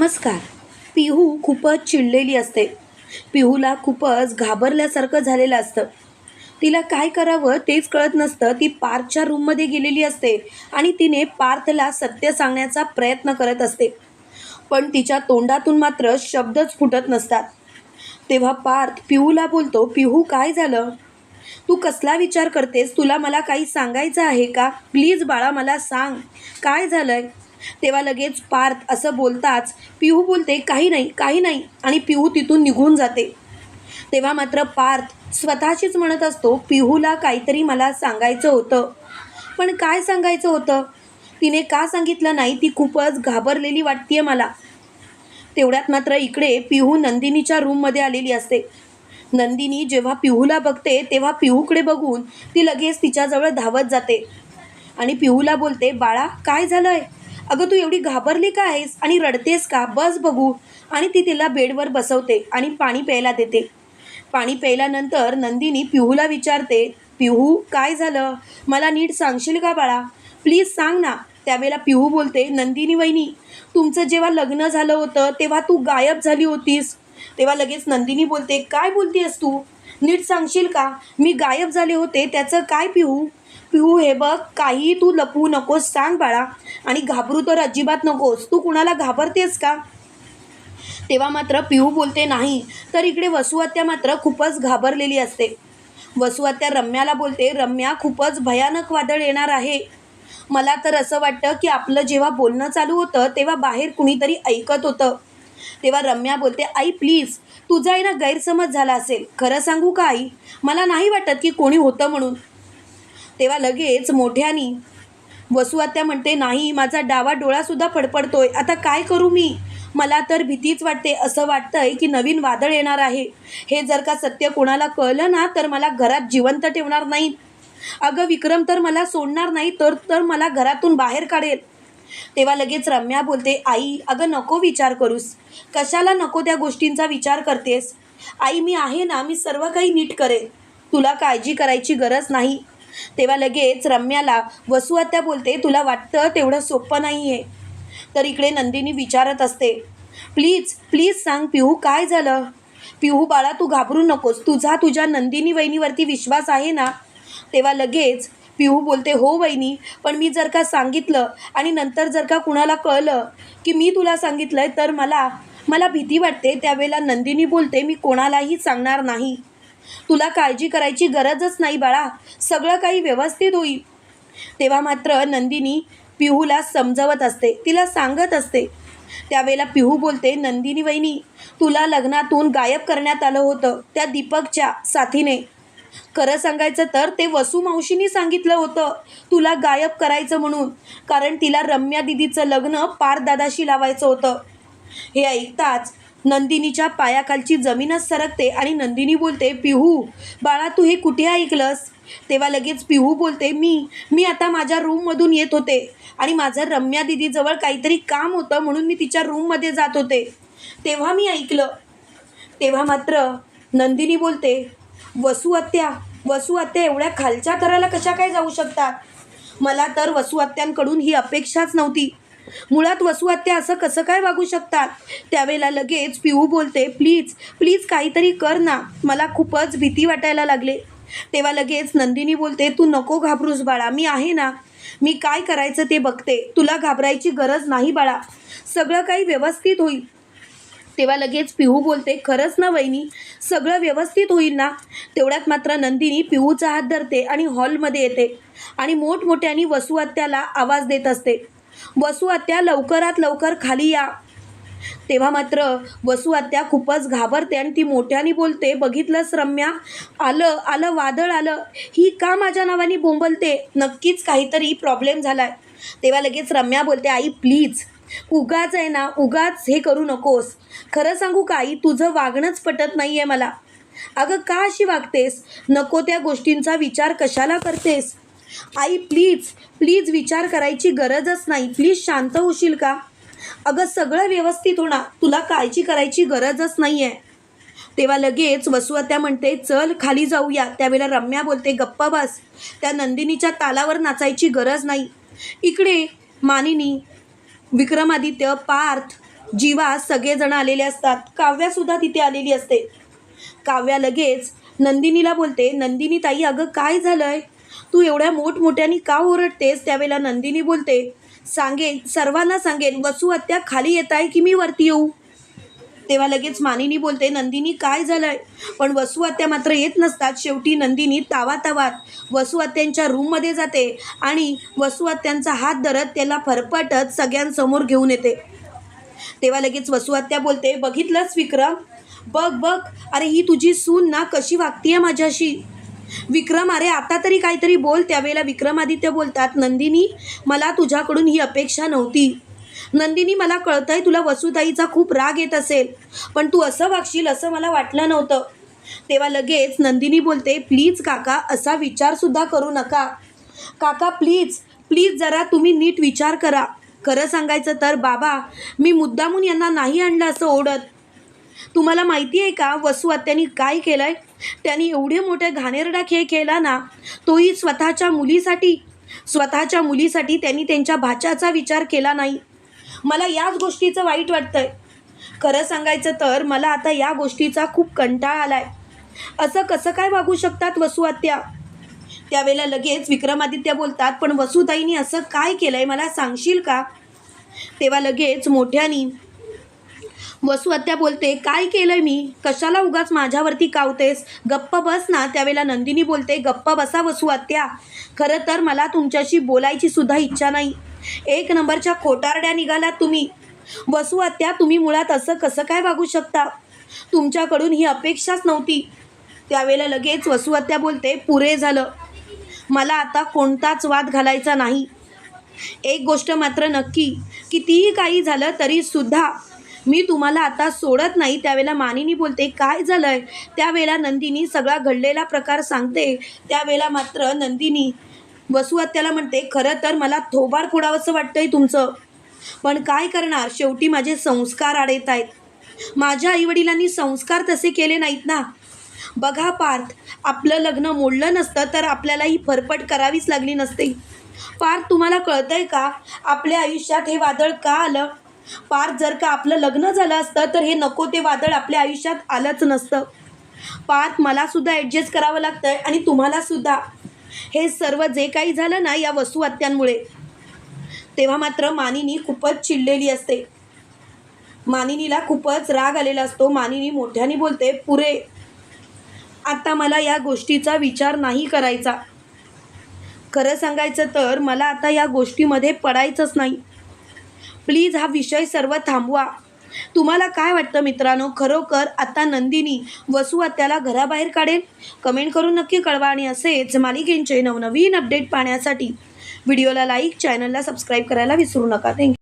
नमस्कार. पिहू खूपच चिडलेली असते. पिहूला खूपच घाबरल्यासारखं झालेलं असतं. तिला काय करावं तेच कळत नसतं. ती पार्थच्या रूममध्ये गेलेली असते आणि तिने पार्थला सत्य सांगण्याचा प्रयत्न करत असते. पण तिच्या तोंडातून मात्र शब्दच फुटत नसतात. तेव्हा पार्थ पिहूला बोलतो पिहू काय झालं? तू कसला विचार करतेस? तुला मला काही सांगायचं आहे का? प्लीज बाळा मला सांग. काय झालं आहे तेव्हा लगेच पार्थ असं बोलताच पिहू बोलते काही नाही काही नाही. आणि पिहू तिथून निघून जाते. तेव्हा मात्र पार्थ स्वतःशीच म्हणत असतो पिहूला काहीतरी मला सांगायचं होतं. पण काय सांगायचं होतं? तिने का सांगितलं नाही? ती खूपच घाबरलेली वाटतीये मला. तेवढ्यात मात्र इकडे पिहू नंदिनीच्या रूममध्ये आलेली असते. नंदिनी जेव्हा पिहूला बघते तेव्हा पिहूकडे बघून ती लगेच तिच्याजवळ धावत जाते. आणि पिहूला बोलते बाळा काय झालं आहे अगं तू एवढी घाबरली का आहेस आणि रडतेस का? बस बघू. आणि ती तिला बेडवर बसवते आणि पाणी प्यायला देते. पाणी प्यायल्यानंतर नंदिनी पिहूला विचारते पिहू काय झालं? मला नीट सांगशील का बाळा? प्लीज सांग ना. त्यावेळेला पिहू बोलते नंदिनी वहिनी तुमचं जेव्हा लग्न झालं होतं तेव्हा तू गायब झाली होतीस. तेव्हा लगेच नंदिनी बोलते काय बोलतीयस तू? नीट सांगशील का? मी गायब झाले होते त्याचं काय पिहू? पिऊ हे बघ काही तू लपवू नकोस सांग बाळा. आणि घाबरू तर अजिबात नकोस. तू कुणाला घाबरतेस का? तेव्हा मात्र पिऊ बोलते नाही. तर इकडे वसुहत्या मात्र खूपच घाबरलेली असते. वसुहत्या रम्याला बोलते रम्या खूपच भयानक वादळ येणार आहे. मला तर असं वाटतं की आपलं जेव्हा बोलणं चालू होतं तेव्हा बाहेर कुणीतरी ऐकत होतं. तेव्हा रम्या बोलते आई प्लीज तुझा आहे ना गैरसमज झाला असेल. खरं सांगू का आई? मला नाही वाटत की कोणी होतं म्हणून. तेव्हा लगेच मोठ्यानी वसुआत्या म्हणते नाही माझा डावा डोळासुद्धा फडफडतोय. आता काय करू मी? मला तर भीतीच वाटते. असं वाटतंय की नवीन वादळ येणार आहे. हे जर का सत्य कोणाला कळलं ना तर मला घरात जिवंत ठेवणार नाहीत. अगं विक्रम तर मला सोडणार नाही तर तर मला घरातून बाहेर काढेल. तेव्हा लगेच रम्या बोलते आई अगं नको विचार करूस. कशाला नको त्या गोष्टींचा विचार करतेस? आई मी आहे ना मी सर्व काही नीट करेन. तुला काळजी करायची गरज नाही. तेव्हा लगेच रम्याला वसुआत्या बोलते तुला वाटतं तेवढं सोपं नाही आहे तर इकडे नंदिनी विचारत असते प्लीज प्लीज सांग पिहू काय झालं? पिहू बाळा तू घाबरू नकोस. तुझा तुझ्या नंदिनी वहिनीवरती विश्वास आहे ना? तेव्हा लगेच पिहू बोलते हो वहिनी पण मी जर का सांगितलं आणि नंतर जर का कुणाला कळलं की मी तुला सांगितलं आहे तर मला मला भीती वाटते. त्यावेळेला नंदिनी बोलते मी कोणालाही सांगणार नाही. तुला काळजी करायची गरजच नाही बाळा. सगळं काही व्यवस्थित होईल. तेव्हा मात्र नंदिनी पिहूला समजवत असते. तिला सांगत असते. त्यावेळेला पिहू बोलते नंदिनी वहिनी तुला लग्नातून गायब करण्यात आलं होतं त्या दीपकच्या साथीने. खरं सांगायचं तर ते वसू मावशीनी सांगितलं होतं. तुला गायब करायचं म्हणून कारण तिला रम्या दिदीचं लग्न पारदादाशी लावायचं होतं. हे ऐकताच नंदिनीच्या पायाखालची जमीनच सरकते आणि नंदिनी बोलते पिहू बाळा तू हे कुठे ऐकलंस? तेव्हा लगेच पिहू बोलते मी मी आता माझ्या रूममधून येत होते आणि माझं रम्या दिदीजवळ काहीतरी काम होतं म्हणून मी तिच्या रूममध्ये जात होते. तेव्हा मी ऐकलं. तेव्हा मात्र नंदिनी बोलते वसुहत्या वसुहत्या एवढ्या खालच्या थराला कशा काय जाऊ शकतात? मला तर वसुहत्यांकडून ही अपेक्षाच नव्हती. मुळात वसुहत्या असं कसं काय वागू शकतात? त्यावेळेला लगेच पिहू बोलते प्लीज प्लीज काहीतरी कर ना. मला खूपच भीती वाटायला लागले. तेव्हा लगेच नंदिनी बोलते तू नको घाबरूस बाळा मी आहे ना. मी काय करायचं ते बघते. तुला घाबरायची गरज नाही बाळा. सगळं काही व्यवस्थित होईल. तेव्हा लगेच पिहू बोलते खरंच ना वहिनी सगळं व्यवस्थित होईल ना? तेवढ्यात मात्र नंदिनी पिहूचा हात धरते आणि हॉलमध्ये येते आणि मोठमोठ्याने वसुहत्याला आवाज देत असते. वसुहत्या लवकरात लवकर खाली या. तेव्हा मात्र वसुहत्या खूपच घाबरते आणि ती मोठ्याने बोलते बघितलंस रम्या? आलं आलं वादळ आलं. ही का माझ्या नावाने बोंबलते? नक्कीच काहीतरी प्रॉब्लेम झाला आहे तेव्हा लगेच रम्या बोलते आई प्लीज उगाच आहे ना उगाच हे करू नकोस. खरं सांगू का आई तुझं वागणंच पटत नाही आहे मला. अगं का अशी वागतेस? नको त्या गोष्टींचा विचार कशाला करतेस? आई प्लीज प्लीज विचार करायची गरजच नाही. प्लीज शांत होशील का? अगं सगळं व्यवस्थित होणार. तुला काळजी करायची गरजच नाही आहे तेव्हा लगेच वसुहत्या म्हणते चल खाली जाऊया. त्यावेळेला रम्या बोलते गप्पा बस. त्या नंदिनीच्या तालावर नाचायची गरज नाही. इकडे मानिनी विक्रमादित्य पार्थ जीवा सगळेजण आलेले असतात. काव्यासुद्धा तिथे आलेली असते. काव्या लगेच नंदिनीला बोलते नंदिनी ताई अगं काय झालंय? तू एवढ्या मोठमोठ्याने का ओरडतेस? त्यावेळेला नंदिनी बोलते सांगेन सर्वांना सांगेन वसू हत्या खाली येत आहे की मी वरती येऊ? तेव्हा लगेच मानिनी बोलते नंदिनी काय झालंय? पण वसू आत्या मात्र येत नसतात. शेवटी नंदिनी तावा तावात वसू आत्यांच्या रूममध्ये जाते आणि वसू आत्यांचा हात धरत त्याला फरफटत सगळ्यांसमोर घेऊन येते. तेव्हा लगेच वसू आत्या बोलते बघितलंच विक्रम? बघ बघ अरे ही तुझी सून ना कशी वागतीये माझ्याशी? विक्रम अरे आता तरी काहीतरी बोल त्यावेळेला विक्रमादित्य बोलतात नंदिनी मला तुझ्याकडून ही अपेक्षा नव्हती. नंदिनी मला कळतंय तुला वसुताईचा खूप राग येत असेल पण तू असं वागशील असं मला वाटलं नव्हतं. तेव्हा लगेच नंदिनी बोलते प्लीज काका असा विचारसुद्धा करू नका. काका प्लीज प्लीज जरा तुम्ही नीट विचार करा. खरं सांगायचं तर बाबा मी मुद्दामून यांना नाही आणलं असं ओढत तुम्हाला माहिती आहे का वसू आत्यानी काय केलं आहे त्यांनी एवढे मोठे घाणेरडा खेळ केला ना तोही स्वतःच्या मुलीसाठी. स्वतःच्या मुलीसाठी त्यांनी त्यांच्या भाच्याचा विचार केला नाही. मला याच गोष्टीचं वाईट वाटतंय. खरं सांगायचं तर मला आता या गोष्टीचा खूप कंटाळा आलाय. असं कसं काय वागू शकतात वसुआत्या त्यावेळेला लगेच विक्रमादित्य बोलतात पण वसुताईनी असं काय केलं आहे मला सांगशील का? तेव्हा लगेच मोठ्यानी वसू आत्या बोलते काय केलंय मी? कशाला उगाच माझ्यावरती कावतेस? गप्प बस ना. त्यावेळेला नंदिनी बोलते गप्प बसा वसू आत्या खरं तर मला तुमच्याशी बोलायची सुद्धा इच्छा नाही. एक नंबरच्या खोटारड्या निघालात तुम्ही. वसू आत्या तुम्ही मुळात असं कसं काय वागू शकता? तुमच्याकडून ही अपेक्षाच नव्हती. त्यावेळेला लगेच वसू आत्या बोलते पुरे झालं. मला आता कोणताच वाद घालायचा नाही. एक गोष्ट मात्र नक्की कितीही काही झालं तरीसुद्धा मी तुम्हाला आता सोडत नाही. त्यावेळेला मानिनी बोलते काय झालंय? त्यावेळेला नंदिनी सगळा घडलेला प्रकार सांगते. त्यावेळेला मात्र नंदिनी वसुहत्याला म्हणते खरं तर मला थोबार फोडावंसं वाटतंय तुमचं. पण काय करणार? शेवटी माझे संस्कार आडत आहेत. माझ्या आईवडिलांनी संस्कार तसे केले नाहीत ना? बघा पार्थ आपलं लग्न मोडलं नसतं तर आपल्याला ही फरफट करावीच लागली नसते. पार्थ तुम्हाला कळतंय का? आपल्या आयुष्यात हे वादळ का आलं? पार जर का आपलं लग्न झालं असतं तर हे नको ते वादळ आपल्या आयुष्यात आलंच नसतं. पार्थ मला सुद्धा ॲडजस्ट करावं लागतंय आणि तुम्हाला सुद्धा. हे सर्व जे काही झालं ना या वसुवात्यांमुळे तेव्हा मात्र मानिनी खूपच चिडलेली असते. मानिनीला खूपच राग आलेला असतो. मानिनी मोठ्याने बोलते पुरे आता मला या गोष्टीचा विचार नाही करायचा. खरं सांगायचं तर मला आता या गोष्टीमध्ये पडायचंच नाही. प्लीज हा विषय सर्व थांबवा. तुम्हाला काय वाटतं मित्रांनो? खरोखर आता नंदिनी वसू त्याला घराबाहेर काढेल? कमेंट करून नक्की कळवा आणि असेच मालिकेंचे नवनवीन अपडेट पाहण्यासाठी. व्हिडिओला लाईक चॅनलला सबस्क्राईब करायला विसरू नका. थँक्यू